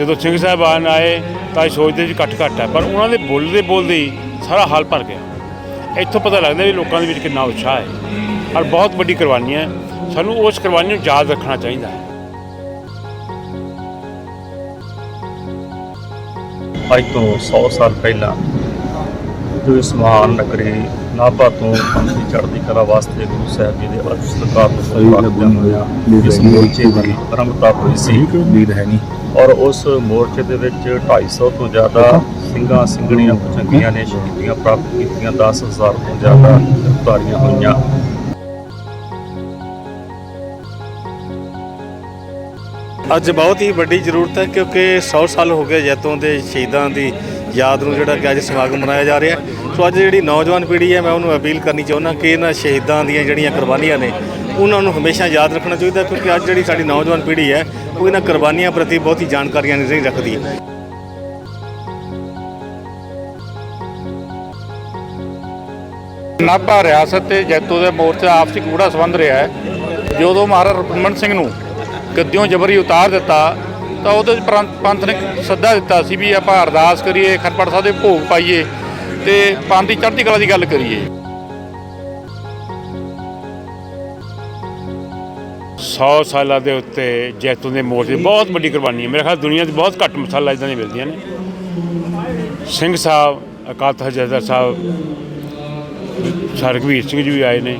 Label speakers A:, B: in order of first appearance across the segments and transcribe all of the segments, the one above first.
A: ਜਦੋਂ ਸਿੰਘ ਸਾਹਿਬਾਨ ਆਏ ਤਾਂ ਇਹ ਸੋਚਦੇ ਸੀ ਘੱਟ ਘੱਟ ਹੈ ਪਰ ਉਹਨਾਂ ਦੇ ਬੋਲਦੇ ਬੋਲਦੇ ਹੀ ਸਾਰਾ ਹਾਲ ਭਰ ਗਿਆ। ਇੱਥੋਂ ਪਤਾ ਲੱਗਦਾ ਵੀ ਲੋਕਾਂ ਦੇ ਵਿੱਚ ਕਿੰਨਾ ਉਤਸ਼ਾਹ ਹੈ ਔਰ ਬਹੁਤ ਵੱਡੀ ਕੁਰਬਾਨੀ ਹੈ। ਸਾਨੂੰ ਉਸ ਕੁਰਬਾਨੀ ਨੂੰ ਯਾਦ ਰੱਖਣਾ ਚਾਹੀਦਾ ਹੈ।
B: ਅੱਜ ਤੋਂ 100 ਸਾਲ ਪਹਿਲਾਂ ਜੋ ਇਸ ਮਹਾਨ ਨਗਰੀ ਨਾਭਾ ਤੋਂ ਪੰਥੀ ਚੜ੍ਹਦੀ ਕਲਾ ਵਾਸਤੇ ਗੁਰੂ ਸਾਹਿਬ ਜੀ ਦੇ ਅਰਸ਼ ਸਰਕਾਰ ਤੋਂ ਸਵਾਗਤ ਹੋਇਆ ਇਸ ਮੋਰਚੇ ਦੀ ਆਰੰਭਤਾ ਹੋਈ ਸੀ।
C: ਉਮੀਦ ਹੈ ਨਹੀਂ
B: ਔਰ ਉਸ ਮੋਰਚੇ ਦੇ ਵਿੱਚ 250 ਤੋਂ ਜ਼ਿਆਦਾ ਸਿੰਘਾਂ ਸਿੰਘਣੀਆਂ ਪੁਚੰਗੀਆਂ ਨੇ ਸ਼ਹੀਦੀਆਂ ਪ੍ਰਾਪਤ ਕੀਤੀਆਂ 10000 ਤੋਂ ਜ਼ਿਆਦਾ ਗ੍ਰਿਫਤਾਰੀਆਂ ਹੋਈਆਂ।
D: ਅੱਜ ਬਹੁਤ ਹੀ ਵੱਡੀ ਜ਼ਰੂਰਤ ਹੈ ਕਿਉਂਕਿ 100 ਸਾਲ ਹੋ ਗਏ ਜੈਤੋਂ ਦੇ ਸ਼ਹੀਦਾਂ ਦੀ ਯਾਦ ਨੂੰ ਜਿਹੜਾ ਕਿ ਅੱਜ ਸਮਾਗਮ ਮਨਾਇਆ ਜਾ ਰਿਹਾ ਹੈ। ਸੋ ਅੱਜ ਜਿਹੜੀ ਨੌਜਵਾਨ ਪੀੜ੍ਹੀ ਹੈ ਮੈਂ ਉਹਨੂੰ ਅਪੀਲ ਕਰਨੀ ਚਾਹੁੰਦਾ ਕਿ ਇਹਨਾਂ ਸ਼ਹੀਦਾਂ ਦੀਆਂ ਜਿਹੜੀਆਂ ਕੁਰਬਾਨੀਆਂ ਨੇ ਉਹਨਾਂ ਨੂੰ ਹਮੇਸ਼ਾ ਯਾਦ ਰੱਖਣਾ ਚਾਹੀਦਾ ਕਿਉਂਕਿ ਅੱਜ ਜਿਹੜੀ ਸਾਡੀ ਨੌਜਵਾਨ ਪੀੜ੍ਹੀ ਹੈ, ਉਹ ਇਹਨਾਂ ਕੁਰਬਾਨੀਆਂ ਪ੍ਰਤੀ ਬਹੁਤੀ ਜਾਣਕਾਰੀਆਂ ਨਹੀਂ ਰੱਖਦੀ।
C: ਨਾਭਾ ਰਿਆਸਤ ਤੇ ਜੈਤੋ ਦੇ ਮੋਰਚਾ ਆਪਸੀ ਗੂੜਾ ਸੰਬੰਧ ਰਿਹਾ ਹੈ। ਜਦੋਂ ਮਹਾਰਾਜਾ ਰਪਨਮਨ ਸਿੰਘ ਨੂੰ ਗੱਦਿਓਂ ਜਬਰੀ ਉਤਾਰ ਦਿੱਤਾ, ਤਾਂ ਉਹਦੇ ਪੰਥ ਨੇ ਸੱਦਾ ਦਿੱਤਾ ਸੀ ਵੀ ਆਪਾਂ ਅਰਦਾਸ ਕਰੀਏ, ਖਰਪੜ ਸਾਹਿਬ ਦੇ ਭੋਗ ਪਾਈਏ ਤੇ ਪੰਥ ਦੀ ਚੜ੍ਹਦੀ ਕਲਾ ਦੀ ਗੱਲ ਕਰੀਏ।
A: 100 ਸਾਲਾਂ ਦੇ ਉੱਤੇ ਜੈਤੂਨ ਦੇ ਮੋਰਚੇ ਬਹੁਤ ਵੱਡੀ ਕੁਰਬਾਨੀ ਹੈ। ਮੇਰੇ ਖਿਆਲ ਦੁਨੀਆ 'ਚ ਬਹੁਤ ਘੱਟ ਮਿਸਾਲਾਂ ਇਦਾਂ ਦੀਆਂ ਮਿਲਦੀਆਂ ਨੇ। ਸਿੰਘ ਸਾਹਿਬ, ਅਕਾਲ ਤਖਤ ਜਥੇਦਾਰ ਸਾਹਿਬ ਸਰਗਵੀਰ ਸਿੰਘ ਜੀ ਵੀ ਆਏ ਨੇ।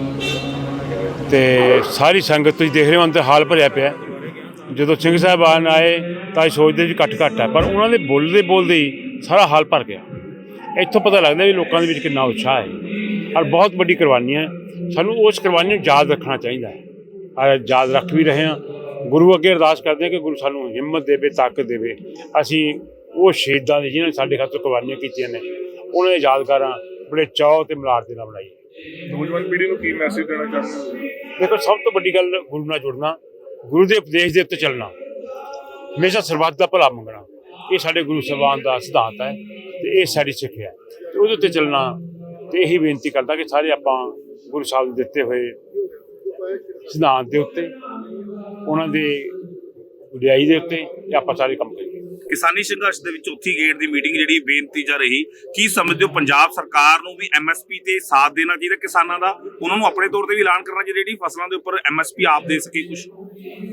A: ਤੇ ਸਾਰੀ ਸੰਗਤ ਤੁਸੀਂ ਦੇਖ ਰਹੇ ਹੋ, ਅੰਦਰ ਹਾਲ ਭਰਿਆ ਪਿਆ ਜਦੋਂ ਸਿੰਘ ਸਾਹਿਬਾਨ ਆਏ, ਤਾਂ ਇਹ ਸੋਚਦੇ ਸੀ ਘੱਟ ਘੱਟ ਹੈ, ਪਰ ਉਹਨਾਂ ਦੇ ਬੋਲਦੇ ਬੋਲਦੇ ਹੀ ਸਾਰਾ ਹਾਲ ਭਰ ਗਿਆ। ਇੱਥੋਂ ਪਤਾ ਲੱਗਦਾ ਵੀ ਲੋਕਾਂ ਦੇ ਵਿੱਚ ਕਿੰਨਾ ਉਤਸ਼ਾਹ ਹੈ। ਔਰ ਬਹੁਤ ਵੱਡੀ ਕੁਰਬਾਨੀ ਹੈ। ਸਾਨੂੰ ਉਸ ਕੁਰਬਾਨੀ ਨੂੰ ਯਾਦ ਰੱਖਣਾ ਚਾਹੀਦਾ ਹੈ। ਯਾਦ ਰੱਖ ਵੀ ਰਹੇ ਹਾਂ। ਗੁਰੂ ਅੱਗੇ ਅਰਦਾਸ ਕਰਦੇ ਹਾਂ ਕਿ ਗੁਰੂ ਸਾਨੂੰ ਹਿੰਮਤ ਦੇਵੇ ਤਾਕਤ ਦੇਵੇ। ਅਸੀਂ ਉਹ ਸ਼ਹੀਦਾਂ ਦੇ ਜਿਨ੍ਹਾਂ ਨੇ ਸਾਡੇ ਖਾਤਰ ਕੁਰਬਾਨੀਆਂ ਕੀਤੀਆਂ ਨੇ ਉਹਨਾਂ ਦੇ ਯਾਦਗਾਰਾਂ ਬੜੇ ਚਾਅ ਤੇ ਮਲਾਰ ਦੇ ਨਾਲ ਬਣਾਈਏ
E: ਨੌਜਵਾਨ ਪੀੜ੍ਹੀ ਨੂੰ ਕੀ ਮੈਸੇਜ ਦੇਣਾ ਚਾਹੁੰਦੇ
A: ਦੇਖੋ ਸਭ ਤੋਂ ਵੱਡੀ ਗੱਲ ਗੁਰੂ ਨਾਲ ਜੁੜਨਾ ਗੁਰੂ ਦੇ ਉਪਦੇਸ਼ ਦੇ ਉੱਤੇ ਚੱਲਣਾ। ਹਮੇਸ਼ਾ ਸਰਬੱਤ ਦਾ ਭਲਾ ਮੰਗਣਾ। ਇਹ ਸਾਡੇ ਗੁਰੂ ਸਾਹਿਬਾਨ ਦਾ ਸਿਧਾਂਤ ਹੈ ਤੇ ਇਹ ਸਾਡੀ ਸਿੱਖਿਆ ਹੈ। ਤੇ ਉਹਦੇ ਉੱਤੇ ਚੱਲਣਾ ਤੇ ਇਹੀ ਬੇਨਤੀ ਕਰਦਾ ਕਿ ਸਾਰੇ ਆਪਾਂ ਗੁਰੂ ਸਾਹਿਬ ਦੇ ਦਿੱਤੇ ਹੋਏ ਸਿਧਾਂਤ ਦੇ ਉੱਤੇ ਉਹਨਾਂ ਦੇ ਉਡਿਆਈ ਦੇ ਉੱਤੇ ਤੇ ਆਪਾਂ ਸਾਰੇ ਕੰਮ ਕਰੀਏ।
F: ਕਿਸਾਨੀ ਸੰਘਰਸ਼ ਦੇ ਵਿੱਚ ਚੌਥੀ ਗੇੜ ਦੀ ਮੀਟਿੰਗ ਜਿਹੜੀ ਬੇਨਤੀ ਜਾ ਰਹੀ ਕੀ ਸਮਝਦੇ ਹੋ ਪੰਜਾਬ ਸਰਕਾਰ ਨੂੰ ਵੀ ਐਮਐਸਪੀ ਤੇ ਸਾਥ ਦੇਣਾ ਚਾਹੀਦਾ ਕਿਸਾਨਾਂ ਦਾ? ਉਹਨਾਂ ਨੂੰ ਆਪਣੇ ਤੌਰ ਤੇ ਵੀ ਐਲਾਨ ਕਰਨਾ ਚਾਹੀਦਾ ਜਿਹੜੀ ਫਸਲਾਂ ਦੇ ਉੱਪਰ ਐਮਐਸਪੀ ਆਪ ਦੇ ਸਕੇ ਕੁਝ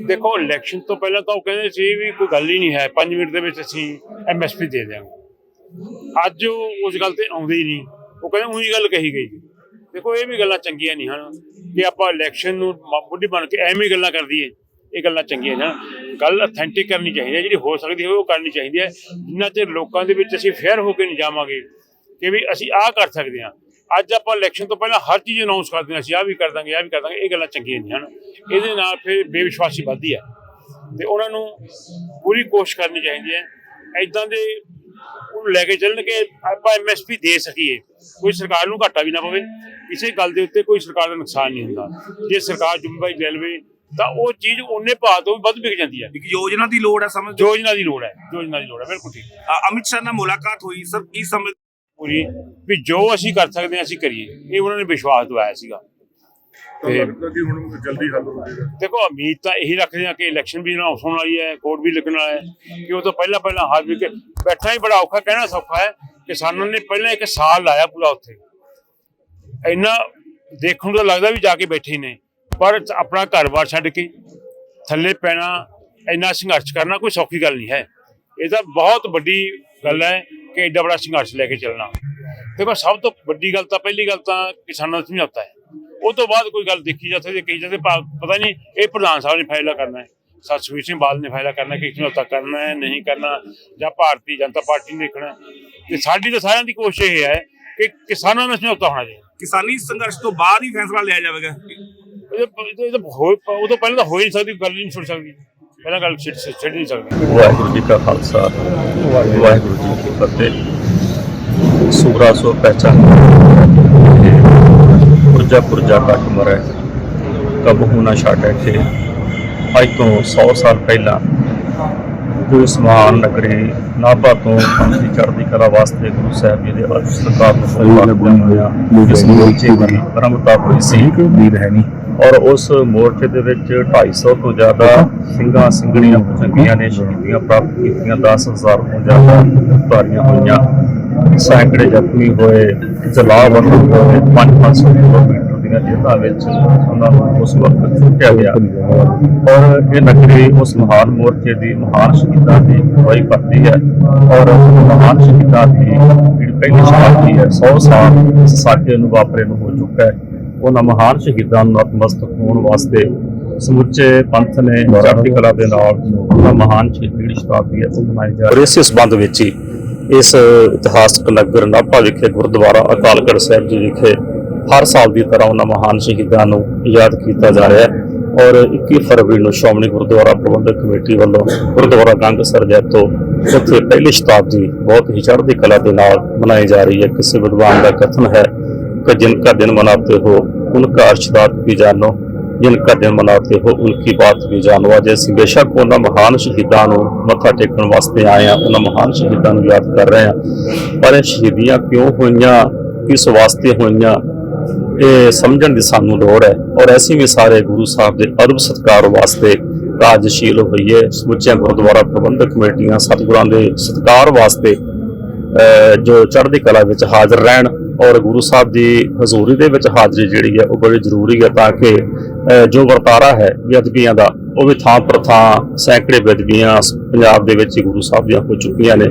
A: ਦੇਖੋ ਇਲੈਕਸ਼ਨ ਤੋਂ ਪਹਿਲਾਂ ਤਾਂ ਉਹ ਕਹਿੰਦੇ ਸੀ ਵੀ ਕੋਈ ਗੱਲ ਹੀ ਨਹੀਂ ਹੈ 5 ਮਿੰਟ ਦੇ ਵਿੱਚ ਅਸੀਂ ਐਮਐਸਪੀ ਦੇ ਦਿਆਂਗੇ। ਅੱਜ ਉਹ ਉਸ ਗੱਲ ਤੇ ਆਉਂਦੇ ਹੀ ਨਹੀਂ। ਉਹ ਕਹਿੰਦੇ ਉਹੀ ਗੱਲ ਕਹੀ ਗਈ। ਜੀ ਦੇਖੋ, ਇਹ ਵੀ ਗੱਲਾਂ ਚੰਗੀਆਂ ਨਹੀਂ ਹਨ ਕਿ ਆਪਾਂ ਇਲੈਕਸ਼ਨ ਨੂੰ ਬੁੱਢੀ ਬਣ ਕੇ ਐਵੇਂ ਗੱਲਾਂ ਕਰਦੀ ਦਈਏ। ਇਹ ਗੱਲਾਂ ਚੰਗੀਆਂ ਹਨ। ਗੱਲ ਅਥੈਂਟਿਕ ਕਰਨੀ ਚਾਹੀਦੀ ਹੈ, ਜਿਹੜੀ ਹੋ ਸਕਦੀ ਹੋਵੇ ਉਹ ਕਰਨੀ ਚਾਹੀਦੀ ਹੈ। ਜਿੰਨਾ ਚਿਰ ਲੋਕਾਂ ਦੇ ਵਿੱਚ ਅਸੀਂ ਫੇਅਰ ਹੋ ਕੇ ਨਹੀਂ ਜਾਵਾਂਗੇ ਕਿ ਵੀ ਅਸੀਂ ਆਹ ਕਰ ਸਕਦੇ ਹਾਂ। ਅੱਜ ਆਪਾਂ ਇਲੈਕਸ਼ਨ ਤੋਂ ਪਹਿਲਾਂ ਹਰ ਚੀਜ਼ ਅਨਾਉਂਸ ਕਰਦੇ ਹਾਂ, ਅਸੀਂ ਆਹ ਵੀ ਕਰ ਦਾਂਗੇ, ਆਹ ਵੀ ਕਰ ਦਾਂਗੇ, ਇਹ ਗੱਲਾਂ ਚੰਗੀਆਂ ਨਹੀਂ ਹਨ। ਇਹਦੇ ਨਾਲ ਫਿਰ ਬੇਵਿਸ਼ਵਾਸੀ ਵੱਧਦੀ ਹੈ। ਤੇ ਉਹਨਾਂ ਨੂੰ ਪੂਰੀ ਕੋਸ਼ਿਸ਼ ਕਰਨੀ ਚਾਹੀਦੀ ਹੈ। ਐਦਾਂ ਦੇ ਉਹਨੂੰ ਲੈ ਕੇ ਚੱਲਣ ਕਿ ਆਪਾਂ ਐਮਐਸਪੀ ਦੇ ਸਕੀਏ। ਕੋਈ ਸਰਕਾਰ ਨੂੰ ਘਾਟਾ ਵੀ ਨਾ ਪਵੇ। ਕਿਸੇ ਗੱਲ ਦੇ ਉੱਤੇ ਕੋਈ ਸਰਕਾਰ ਦਾ ਨੁਕਸਾਨ ਨਹੀਂ ਹੁੰਦਾ। ਜੇ ਸਰਕਾਰ ਜ਼ਿੰਮੇਵਾਰੀ ਲੈ ਲਵੇ ਤਾਂ ਉਹ ਚੀਜ਼ ਉਹਨੇ ਭਾਅ ਤੋਂ ਵੱਧ ਵਿਕ ਜਾਂਦੀ ਹੈ।
F: ਇੱਕ ਯੋਜਨਾ ਦੀ ਲੋੜ ਹੈ ਸਮਝਦੇ ਹੋ?
A: ਯੋਜਨਾ ਦੀ ਲੋੜ ਹੈ। ਯੋਜਨਾ ਦੀ ਲੋੜ ਹੈ ਬਿਲਕੁਲ ਠੀਕ।
F: ਅਮਿਤ ਸ਼ਾਹ ਨਾਲ ਮੁਲਾਕਾਤ ਹੋਈ। ਸਰ ਕੀ ਸਮਝ
A: ਪੂਰੀ ਵੀ ਜੋ ਅਸੀਂ ਕਰ ਸਕਦੇ ਹਾਂ ਅਸੀਂ ਕਰੀਏ। ਇਹ ਉਹਨਾਂ ਨੇ ਵਿਸ਼ਵਾਸ ਦਿਵਾਇਆ ਸੀਗਾ।
E: ਤਾਂ
A: ਤੇ
E: ਲੱਗਦਾ ਕਿ ਹੁਣ ਜਲਦੀ ਹੱਲ ਹੋ ਜਾਏਗਾ।
A: ਦੇਖੋ ਉਮੀਦ ਤਾਂ ਇਹੀ ਰੱਖਦੇ ਹਾਂ ਕਿ ਇਲੈਕਸ਼ਨ ਵੀ ਅਨਾਉਂਸ ਹੋਣ ਵਾਲੀ ਹੈ ਕੋਡ ਵੀ ਲੱਗਣ ਵਾਲਾ ਹੈ ਕਿ ਉਹ ਤੋਂ ਪਹਿਲਾਂ ਪਹਿਲਾਂ ਹੱਲ ਵੀ ਕਿ ਬੈਠਣਾ ਹੀ ਬੜਾ ਔਖਾ ਕਹਿਣਾ ਸੌਖਾ ਹੈ ਕਿਸਾਨਾਂ ਨੇ ਪਹਿਲਾਂ ਇੱਕ ਸਾਲ ਲਾਇਆ ਪੂਰਾ ਉੱਥੇ। ਇੰਨਾ ਦੇਖਣ ਨੂੰ ਤਾਂ ਲੱਗਦਾ ਵੀ ਜਾ ਕੇ ਬੈਠੇ ਨੇ ਪਰ ਆਪਣਾ ਘਰ-ਬਾਰ ਛੱਡ ਕੇ ਥੱਲੇ ਪੈਣਾ ਇੰਨਾ ਸੰਘਰਸ਼ ਕਰਨਾ ਕੋਈ ਸੌਖੀ ਗੱਲ ਨਹੀਂ ਹੈ। ਇਹ ਤਾਂ ਬਹੁਤ ਵੱਡੀ ਗੱਲ ਹੈ ਕਿ ਐਡਾ ਬੜਾ ਸੰਘਰਸ਼ ਲੈ ਕੇ ਚੱਲਣਾ। ਦੇਖੋ ਸਭ ਤੋਂ ਵੱਡੀ ਗੱਲ ਤਾਂ ਪਹਿਲੀ ਗੱਲ ਤਾਂ ਕਿਸਾਨਾਂ ਦਾ ਸਮਝੌਤਾ ਹੈ। ਉਹ ਤੋਂ ਬਾਅਦ ਕੋਈ ਗੱਲ ਦੇਖੀ ਜਾ ਸਕਦੀ ਹੈ, ਕਹੀ ਜਾਂਦੇ ਪਤਾ ਨਹੀਂ ਇਹ ਪ੍ਰਧਾਨ ਸਾਹਿਬ ਨੇ ਫੈਸਲਾ ਕਰਨਾ ਹੈ। ਸਤਸ਼ਵੀਰ ਸਿੰਘ ਬਾਦਲ ਨੇ ਫੈਸਲਾ ਕਰਨਾ ਕਿ ਸਮਝੌਤਾ ਕਰਨਾ ਹੈ ਨਹੀਂ ਕਰਨਾ ਜਾਂ ਭਾਰਤੀ ਜਨਤਾ ਪਾਰਟੀ ਨੇ ਦੇਖਣਾ। ਤੇ ਸਾਡੀ ਤਾਂ ਸਾਰਿਆਂ ਦੀ ਕੋਸ਼ਿਸ਼ ਇਹ ਹੈ ਕਿ ਕਿਸਾਨਾਂ ਨਾਲ ਸਮਝੌਤਾ ਹੋਣਾ ਚਾਹੀਦਾ।
F: ਕਿਸਾਨੀ ਸੰਘਰਸ਼ ਤੋਂ ਬਾਅਦ ਹੀ ਫੈਸਲਾ ਲਿਆ ਜਾਵੇਗਾ।
A: ਇਹ ਤਾਂ- ਉਹ ਤੋਂ ਪਹਿਲਾਂ ਤਾਂ ਹੋ ਹੀ ਨਹੀਂ ਸਕਦੀ ਗੱਲ ਨਹੀਂ ਸੁਣ ਸਕਦੀ। ਪਹਿਲਾਂ ਗੱਲ ਛਿੜ ਛਿੜ ਨਹੀਂ ਸਕਦੀ।
B: ਵਾਹਿਗੁਰੂ ਜੀ ਕਾ ਖਾਲਸਾ ਵਾਹਿਗੁਰੂ ਜੀ ਕੀ ਫਤਿਹ। ਸੂਰਾ ਸੋ ਪਹਿਚਾਨ ਪੁਰਜਾ ਪੁਰਜਾ ਕੱਟ ਮਰੈ ਕਬਹੂ ਨਾ ਛਾਟੈ ਠੇ ਅੱਜ ਤੋਂ 100 ਸਾਲ ਪਹਿਲਾਂ ਜੋ ਇਸ ਮਹਾਨ ਨਗਰੀ ਨਾਭਾ ਤੋਂ ਪੰਥੀ ਚੜ੍ਹਦੀ ਕਲਾ ਵਾਸਤੇ ਗੁਰੂ ਸਾਹਿਬ ਜੀ ਦੇ ਅਰਸ਼ ਸਰਕਾਰ ਤੋਂ ਸਵਾਗਤ ਹੋਇਆ ਇਸ ਮੋਰਚੇ ਦੀ ਆਰੰਭਤਾ ਹੋਈ ਸੀ।
C: ਹੈ ਨਹੀਂ
B: ਔਰ ਉਸ ਮੋਰਚੇ ਦੇ ਵਿੱਚ 250 ਤੋਂ ਜ਼ਿਆਦਾ ਸਿੰਘਾਂ ਸਿੰਘਣੀਆਂ ਚੰਗੀਆਂ ਨੇ ਸ਼ਹੀਦੀਆਂ ਪ੍ਰਾਪਤ ਕੀਤੀਆਂ 10000 ਤੋਂ ਜ਼ਿਆਦਾ ਧਾਰੀਆਂ ਹੋਈਆਂ। ਸੈਂਕੜੇ ਜ਼ਖਮੀ ਹੋਏ ਜਲਾਵਰ ਹੋਏ 5-500 ਕਿਲੋਮੀਟਰ ਦੀਆਂ ਜੇਲ੍ਹਾਂ ਵਿੱਚ ਉਹਨਾਂ ਨੂੰ ਉਸ ਵਕਤ ਸੁੱਟਿਆ ਗਿਆ। ਔਰ ਇਹ ਨਗਰੀ ਉਸ ਮਹਾਨ ਮੋਰਚੇ ਦੀ ਮਹਾਨ ਸ਼ਹੀਦਾਂ ਦੀ ਅਗਵਾਈ ਕਰਦੀ ਹੈ। ਔਰ ਮਹਾਨ ਸ਼ਹੀਦਾਂ ਦੀ ਜਿਹੜੀ ਪਹਿਲੀ ਸ਼ਹਾਦਤੀ ਹੈ 100 ਸਾਲ ਸਾਕੇ ਨੂੰ ਵਾਪਰੇ ਨੂੰ ਹੋ ਚੁੱਕਾ ਹੈ। ਉਹਨਾਂ ਮਹਾਨ ਸ਼ਹੀਦਾਂ ਨੂੰ ਨਤਮਸਤਕ ਹੋਣ ਵਾਸਤੇ ਸਮੁੱਚੇ ਪੰਥ ਨੇ ਚੜ੍ਹਦੀ ਕਲਾ ਦੇ ਨਾਲ ਉਹਨਾਂ ਮਹਾਨ ਸ਼ਹੀਦੀ ਜਿਹੜੀ ਸ਼ਤਾਬਦੀ ਹੈ ਉਹ ਮਨਾਈ ਜਾ ਰਹੀ ਹੈ। ਇਸੇ ਸੰਬੰਧ ਵਿੱਚ ਹੀ ਇਸ ਇਤਿਹਾਸਕ ਨਗਰ ਨਾਭਾ ਵਿਖੇ, ਗੁਰਦੁਆਰਾ ਅਕਾਲਗੜ੍ਹ ਸਾਹਿਬ ਜੀ ਵਿਖੇ ਹਰ ਸਾਲ ਦੀ ਤਰ੍ਹਾਂ ਉਹਨਾਂ ਮਹਾਨ ਸ਼ਹੀਦਾਂ ਨੂੰ ਯਾਦ ਕੀਤਾ ਜਾ ਰਿਹਾ ਹੈ। ਔਰ 21 ਫਰਵਰੀ ਨੂੰ ਸ਼੍ਰੋਮਣੀ ਗੁਰਦੁਆਰਾ ਪ੍ਰਬੰਧਕ ਕਮੇਟੀ ਵੱਲੋਂ ਗੁਰਦੁਆਰਾ ਗੰਗਸਰ ਜੈਤੋ ਜਿੱਥੇ ਪਹਿਲੀ ਸ਼ਤਾਬਦੀ ਬਹੁਤ ਹੀ ਚੜ੍ਹਦੀ ਕਲਾ ਦੇ ਨਾਲ ਮਨਾਈ ਜਾ ਰਹੀ ਹੈ। ਕਿਸੇ ਵਿਦਵਾਨ ਦਾ ਕਥਨ ਹੈ ਕਿ ਜਿਨਕਾ ਦਿਨ ਮਨਾਤੇ ਹੋ ਉਨਕਾ ਅਰਸ਼ਦਾਤ ਵੀ ਜਾਨੋ ਜਿਨਕਾ ਦਿਨ ਮਨਾਤੇ ਹੋ ਉਨਕੀ ਬਾਤ ਵੀ ਜਾਣੋ ਅੱਜ ਅਸੀਂ ਬੇਸ਼ੱਕ ਉਹਨਾਂ ਮਹਾਨ ਸ਼ਹੀਦਾਂ ਨੂੰ ਮੱਥਾ ਟੇਕਣ ਵਾਸਤੇ ਆਏ ਹਾਂ, ਉਹਨਾਂ ਮਹਾਨ ਸ਼ਹੀਦਾਂ ਨੂੰ ਯਾਦ ਕਰ ਰਹੇ ਹਾਂ। ਪਰ ਇਹ ਸ਼ਹੀਦੀਆਂ ਕਿਉਂ ਹੋਈਆਂ, ਕਿਸ ਵਾਸਤੇ ਹੋਈਆਂ, ਇਹ ਸਮਝਣ ਦੀ ਸਾਨੂੰ ਲੋੜ ਹੈ। ਔਰ ਐਸੀ ਵੀ ਸਾਰੇ ਗੁਰੂ ਸਾਹਿਬ ਦੇ ਅਦਬ ਸਤਕਾਰ ਵਾਸਤੇ ਕਾਰਜਸ਼ੀਲ ਹੋਈਏ, ਸਮੁੱਚੀਆਂ ਗੁਰਦੁਆਰਾ ਪ੍ਰਬੰਧਕ ਕਮੇਟੀਆਂ, ਸਤਿਗੁਰਾਂ ਦੇ ਸਤਕਾਰ ਵਾਸਤੇ ਜੋ ਚੜ੍ਹਦੀ ਕਲਾ ਵਿੱਚ ਹਾਜ਼ਰ ਰਹਿਣ ਔਰ ਗੁਰੂ ਸਾਹਿਬ ਦੀ ਹਜ਼ੂਰੀ ਦੇ ਵਿੱਚ ਹਾਜ਼ਰੀ ਜਿਹੜੀ ਹੈ ਉਹ ਬੜੀ ਜ਼ਰੂਰੀ ਹੈ ਤਾਂ ਕਿ ਜੋ ਵਰਤਾਰਾ ਹੈ ਬੇਅਦਬੀਆਂ ਦਾ, ਉਹ ਵੀ ਥਾਂ ਪਰ ਥਾਂ ਸੈਂਕੜੇ ਬੇਅਦਬੀਆਂ ਪੰਜਾਬ ਦੇ ਵਿੱਚ ਗੁਰੂ ਸਾਹਿਬ ਦੀਆਂ ਹੋ ਚੁੱਕੀਆਂ ਨੇ।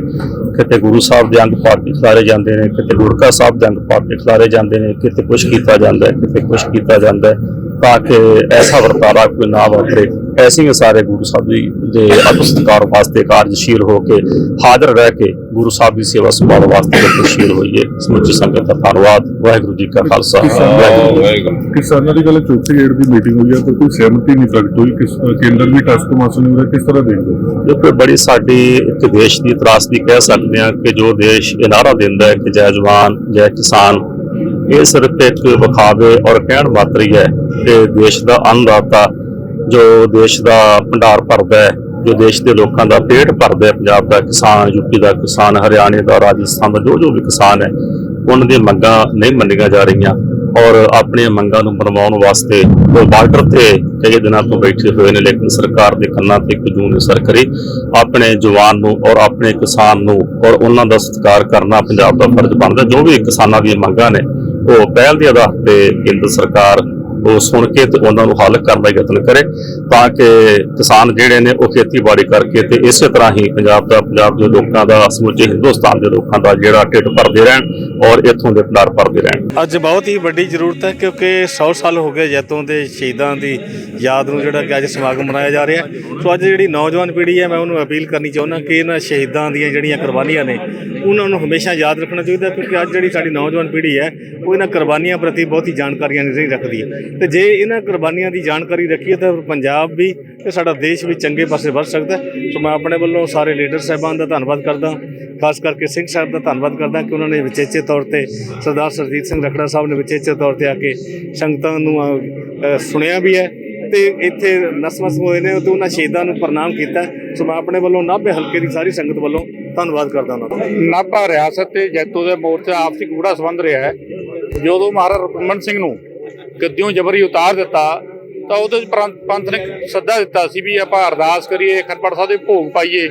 B: ਕਿਤੇ ਗੁਰੂ ਸਾਹਿਬ ਦੇ ਅੰਗ ਪਾੜ ਕੇ ਖਿਲਾਰੇ ਜਾਂਦੇ ਨੇ ਕਿਤੇ ਗੁਰਕਾ ਸਾਹਿਬ ਦੇ ਅੰਗ ਪਾੜ ਕੇ ਖਿਲਾਰੇ ਜਾਂਦੇ ਨੇ ਕਿਤੇ ਕੁਛ ਕੀਤਾ ਜਾਂਦਾ ਹੈ ਕਿਤੇ ਕੁਛ ਕੀਤਾ ਜਾਂਦਾ ਹੈ। ਤਾਂ ਕਿ ਐਸਾ ਵਰਤਾਰਾ ਕੋਈ ਨਾ ਵਾਪਰੇ। ਐਸੀ ਹੀ ਸਾਰੇ ਗੁਰੂ ਸਾਹਿਬ ਜੀ ਦੇ ਅਪਸਤਕਾਰ ਵਾਸਤੇ ਕਾਰਜਸ਼ੀਲ ਹੋ ਕੇ ਹਾਜ਼ਰ ਰਹਿ ਕੇ ਗੁਰੂ ਸਾਹਿਬ ਦੀ ਸੇਵਾ ਸੰਭਾਲ ਵਾਸਤੇ ਗਤੀਸ਼ੀਲ ਹੋਈਏ। ਸਮੁੱਚੀ ਸੰਗਤ ਦਾ ਧੰਨਵਾਦ। ਵਾਹਿਗੁਰੂ ਜੀ ਕਾ ਖਾਲਸਾ। ਵਾਹਿਗੁਰੂ।
E: ਕਿਸਾਨਾਂ ਦੀ ਗੱਲ ਚੌਥੀ ਗੇੜ ਦੀ ਮੀਟਿੰਗ ਹੋਈ ਹੈ ਪਰ ਕੋਈ ਸਹਿਮਤੀ ਨਹੀਂ ਪ੍ਰਗਟ ਹੋਈ ਕਿਸ ਕੇਂਦਰ ਵੀ ਟਾਸਕ ਮਾਸਟਰ ਨੇ ਉਹਦਾ ਕਿਸ ਤਰ੍ਹਾਂ ਦੇਖਦੇ ਹੋ?
B: ਦੇਖੋ ਬੜੀ ਸਾਡੀ ਇੱਕ ਦੇਸ਼ ਦੀ ਤਰਾਸਦੀ ਕਹਿ ਸਕਦੇ ਹਾਂ ਕਿ ਜੋ ਦੇਸ਼ ਇਹ ਨਾਰਾ ਦਿੰਦਾ ਹੈ ਕਿ ਜੈ ਜਵਾਨ ਜੈ ਕਿਸਾਨ ਇਹ ਸਿਰਫ ਇੱਕ ਵਿਖਾਵੇ ਔਰ ਕਹਿਣ ਮਾਤਰੀ ਹੈ ਕਿ ਦੇਸ਼ ਦਾ ਅੰਨਦਾਤਾ ਜੋ ਦੇਸ਼ ਦਾ ਭੰਡਾਰ ਭਰਦਾ ਹੈ, ਜੋ ਦੇਸ਼ ਦੇ ਲੋਕਾਂ ਦਾ ਪੇਟ ਭਰਦਾ ਹੈ, ਪੰਜਾਬ ਦਾ ਕਿਸਾਨ ਯੂਪੀ ਦਾ ਕਿਸਾਨ, ਹਰਿਆਣੇ ਦਾ, ਰਾਜਸਥਾਨ ਦਾ, ਜੋ ਜੋ ਵੀ ਕਿਸਾਨ ਹੈ, ਉਹਨਾਂ ਦੀਆਂ ਮੰਗਾਂ ਨਹੀਂ ਮੰਨੀਆਂ ਜਾ ਰਹੀਆਂ ਔਰ ਆਪਣੀਆਂ ਮੰਗਾਂ ਨੂੰ ਮਨਵਾਉਣ ਵਾਸਤੇ ਉਹ ਬਾਰਡਰ ਤੇ ਕਈ ਦਿਨਾਂ ਤੋਂ ਬੈਠੇ ਹੋਏ ਨੇ, ਲੇਕਿਨ ਸਰਕਾਰ ਦੇ ਕੰਨਾਂ ਤੇ ਇੱਕ ਜੂਨ ਅਸਰ ਕਰੀ ਆਪਣੇ ਜਵਾਨ ਨੂੰ ਔਰ ਆਪਣੇ ਕਿਸਾਨ ਨੂੰ ਔਰ ਉਹਨਾਂ ਦਾ ਸਤਿਕਾਰ ਕਰਨਾ ਪੰਜਾਬ ਦਾ ਫਰਜ਼ ਬਣਦਾ, ਜੋ ਵੀ ਕਿਸਾਨਾਂ ਦੀਆਂ ਮੰਗਾਂ ਨੇ ਉਹ ਪਹਿਲ ਦੇ ਆਧਾਰ ਤੇ ਕੇਂਦਰ ਸਰਕਾਰ ਉਹ ਸੁਣ ਕੇ ਤੇ ਉਹਨਾਂ ਨੂੰ ਹੱਲ ਕਰਨ ਦਾ ਯਤਨ ਕਰੇ ਤਾਂ ਕਿ ਕਿਸਾਨ ਜਿਹੜੇ ਨੇ ਉਹ ਖੇਤੀਬਾੜੀ ਕਰਕੇ ਤੇ ਇਸੇ ਤਰ੍ਹਾਂ ਹੀ ਪੰਜਾਬ ਦਾ ਪੰਜਾਬ ਦੇ ਲੋਕਾਂ ਦਾ ਸਮੁੱਚੇ ਹਿੰਦੁਸਤਾਨ ਦੇ ਲੋਕਾਂ ਦਾ ਜਿਹੜਾ ਢਿੱਡ ਭਰਦੇ ਰਹਿਣ ਔਰ ਇੱਥੋਂ ਦੇ ਭੰਡਾਰ ਭਰਦੇ ਰਹਿਣ।
D: ਅੱਜ ਬਹੁਤ ਹੀ ਵੱਡੀ ਜ਼ਰੂਰਤ ਹੈ ਕਿਉਂਕਿ 100 ਸਾਲ ਹੋ ਗਏ ਜੈਤੋਂ ਦੇ ਸ਼ਹੀਦਾਂ ਦੀ ਯਾਦ ਨੂੰ ਜਿਹੜਾ ਕਿ ਅੱਜ ਸਮਾਗਮ ਮਨਾਇਆ ਜਾ ਰਿਹਾ ਸੋ ਅੱਜ ਜਿਹੜੀ ਨੌਜਵਾਨ ਪੀੜ੍ਹੀ ਹੈ, ਮੈਂ ਉਹਨੂੰ ਅਪੀਲ ਕਰਨੀ ਚਾਹੁੰਦਾ ਕਿ ਇਹਨਾਂ ਸ਼ਹੀਦਾਂ ਦੀਆਂ ਜਿਹੜੀਆਂ ਕੁਰਬਾਨੀਆਂ ਨੇ, ਉਹਨਾਂ ਨੂੰ ਹਮੇਸ਼ਾ ਯਾਦ ਰੱਖਣਾ ਚਾਹੀਦਾ ਕਿਉਂਕਿ ਅੱਜ ਜਿਹੜੀ ਸਾਡੀ ਨੌਜਵਾਨ ਪੀੜ੍ਹੀ ਹੈ, ਉਹ ਇਹਨਾਂ ਕੁਰਬਾਨੀਆਂ ਪ੍ਰਤੀ ਬਹੁਤੀ ਜਾਣਕਾਰੀਆਂ ਨਹੀਂ ਰੱਖਦੀ। ਤੇ ਜੇ ਇਹਨਾਂ ਕੁਰਬਾਨੀਆਂ ਦੀ ਜਾਣਕਾਰੀ ਰੱਖੀਏ ਤਾਂ ਪੰਜਾਬ ਵੀ ਤੇ ਸਾਡਾ ਦੇਸ਼ ਵੀ ਚੰਗੇ ਪਾਸੇ ਵੱਧ ਸਕਦਾ ਸੋ ਮੈਂ ਆਪਣੇ ਵੱਲੋਂ ਸਾਰੇ ਲੀਡਰ ਸਾਹਿਬਾਨ ਦਾ ਧੰਨਵਾਦ ਕਰਦਾ ਖਾਸ ਕਰਕੇ ਸਿੰਘ ਸਾਹਿਬ ਦਾ ਧੰਨਵਾਦ ਕਰਦਾ ਕਿ ਉਹਨਾਂ ਨੇ ਵਿਚੇਚੇ ਤੌਰ ਤੇ ਸਰਦਾਰ ਸਰਜੀਤ ਸਿੰਘ ਰਖੜਾ ਸਾਹਿਬ ਨੇ ਵਿਚੇਚੇ ਤੌਰ ਤੇ ਆ ਕੇ ਸੰਗਤਾਂ ਨੂੰ ਸੁਣਿਆ ਵੀ ਹੈ ਤੇ ਇੱਥੇ ਨਸਮਸ ਹੋਏ ਨੇ ਤੇ ਉਹਨਾਂ ਸ਼ਹੀਦਾਂ ਨੂੰ ਪ੍ਰਣਾਮ ਕੀਤਾ ਸੋ ਮੈਂ ਆਪਣੇ ਵੱਲੋਂ ਨਾਭੇ ਹਲਕੇ ਦੀ ਸਾਰੀ ਸੰਗਤ ਵੱਲੋਂ ਧੰਨਵਾਦ ਕਰਦਾ ਉਹਨਾਂ ਦਾ।
C: ਨਾਭਾ ਰਿਆਸਤ ਤੇ ਜੈਤੋ ਦੇ ਮੋਰਚਾ ਆਪਸੀ ਗੂੜਾ ਸੰਬੰਧ ਰਿਹਾ ਹੈ। ਜਦੋਂ ਮਹਾਰਾਜਾ ਰਮਨ ਸਿੰਘ ਨੂੰ ਗੱਦਿਓਂ ਜਬਰੀ ਉਤਾਰ ਦਿੱਤਾ, ਤਾਂ ਉਹਦੇ 'ਚ ਪੰਥ ਨੇ ਸੱਦਾ ਦਿੱਤਾ ਸੀ ਵੀ ਆਪਾਂ ਅਰਦਾਸ ਕਰੀਏ, ਖੰਡਪੜ ਸਾਹਿਬ ਦੇ ਭੋਗ ਪਾਈਏ,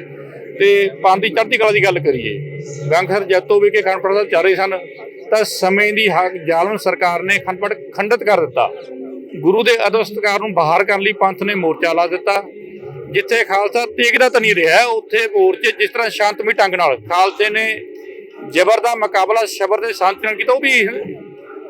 C: ਤੇ ਪੰਥ ਦੀ ਚੜ੍ਹਦੀ ਕਲਾ ਦੀ ਗੱਲ ਕਰੀਏ। ਗੰਗਸਰ ਜੈਤੋ ਵੀ ਕੇ ਖੰਡਪੜ ਸਾਹਿਬ ਚਾਰੇ ਸਨ, ਤਾਂ ਸਮੇਂ ਦੀ ਹਾ- ਜ਼ਾਲਮ ਸਰਕਾਰ ਨੇ ਖੰਡਪੜ ਖੰਡਿਤ ਕਰ ਦਿੱਤਾ। ਗੁਰੂ ਦੇ ਅਦਬ ਸਤਿਕਾਰ ਨੂੰ ਬਾਹਰ ਕਰਨ ਲਈ ਪੰਥ ਨੇ ਮੋਰਚਾ ਲਾ ਦਿੱਤਾ। ਜਿੱਥੇ ਖਾਲਸਾ ਤੇਗਦਾ ਤਾਂ ਨਹੀਂ ਰਿਹਾ, ਉੱਥੇ ਮੋਰਚੇ ਜਿਸ ਤਰ੍ਹਾਂ ਸ਼ਾਂਤਮਈ ਢੰਗ ਨਾਲ, ਖਾਲਸੇ ਨੇ ਜ਼ਬਰ ਦਾ ਮੁਕਾਬਲਾ ਸ਼ਬਰ ਦੇ ਸ਼ਾਂਤੀ ਨਾਲ ਕੀਤਾ, ਉਹ ਵੀ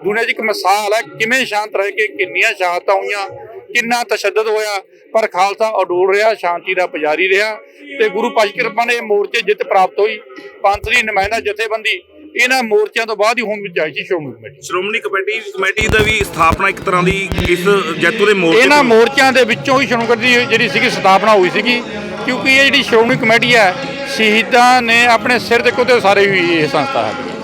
C: ਦੁਨੀਆ ਦੀ ਇੱਕ ਮਿਸਾਲ ਹੈ ਕਿਵੇਂ ਸ਼ਾਂਤ ਰਹਿ ਕੇ ਕਿੰਨੀਆਂ ਸ਼ਹਾਦਤਾਂ ਹੋਈਆਂ ਕਿੰਨਾ ਤਸ਼ੱਦਦ ਹੋਇਆ ਪਰ ਖਾਲਸਾ ਅਡੋਲ ਰਿਹਾ ਸ਼ਾਂਤੀ ਦਾ ਪੁਜਾਰੀ ਰਿਹਾ ਤੇ ਗੁਰੂ ਪਾਸ਼ਾ ਕਿਰਪਾ ਨੇ ਇਹ ਮੋਰਚੇ ਜਿੱਤ ਪ੍ਰਾਪਤ ਹੋਈ। ਪੰਥ ਦੀ ਨੁਮਾਇੰਦਾ ਜਥੇਬੰਦੀ ਇਹਨਾਂ ਮੋਰਚਿਆਂ ਤੋਂ ਬਾਅਦ ਹੀ ਹੁਣ ਵਿੱਚ ਆਈ ਸੀ Shiromani committee.
F: Shiromani committee committee ਦਾ ਵੀ ਸਥਾਪਨਾ ਇੱਕ ਤਰ੍ਹਾਂ ਦੀ ਇਸ ਜੈਤੋ ਦੇ ਮੋਰਚੇ
C: ਇਹਨਾਂ ਮੋਰਚਿਆਂ ਦੇ ਵਿੱਚੋਂ ਹੀ ਸ਼੍ਰੋਮਣੀ ਕਮੇਟੀ ਦੀ ਜਿਹੜੀ ਸੀਗੀ ਸਥਾਪਨਾ ਹੋਈ ਸੀਗੀ ਕਿਉਂਕਿ ਇਹ ਜਿਹੜੀ ਸ਼੍ਰੋਮਣੀ ਕਮੇਟੀ ਹੈ ਸ਼ਹੀਦਾਂ ਨੇ ਆਪਣੇ ਸਿਰ ਦੇ ਕੋਤੇ ਸਾਰੇ ਹੀ ਇਹ ਸੰਸਥਾ ਹੈ।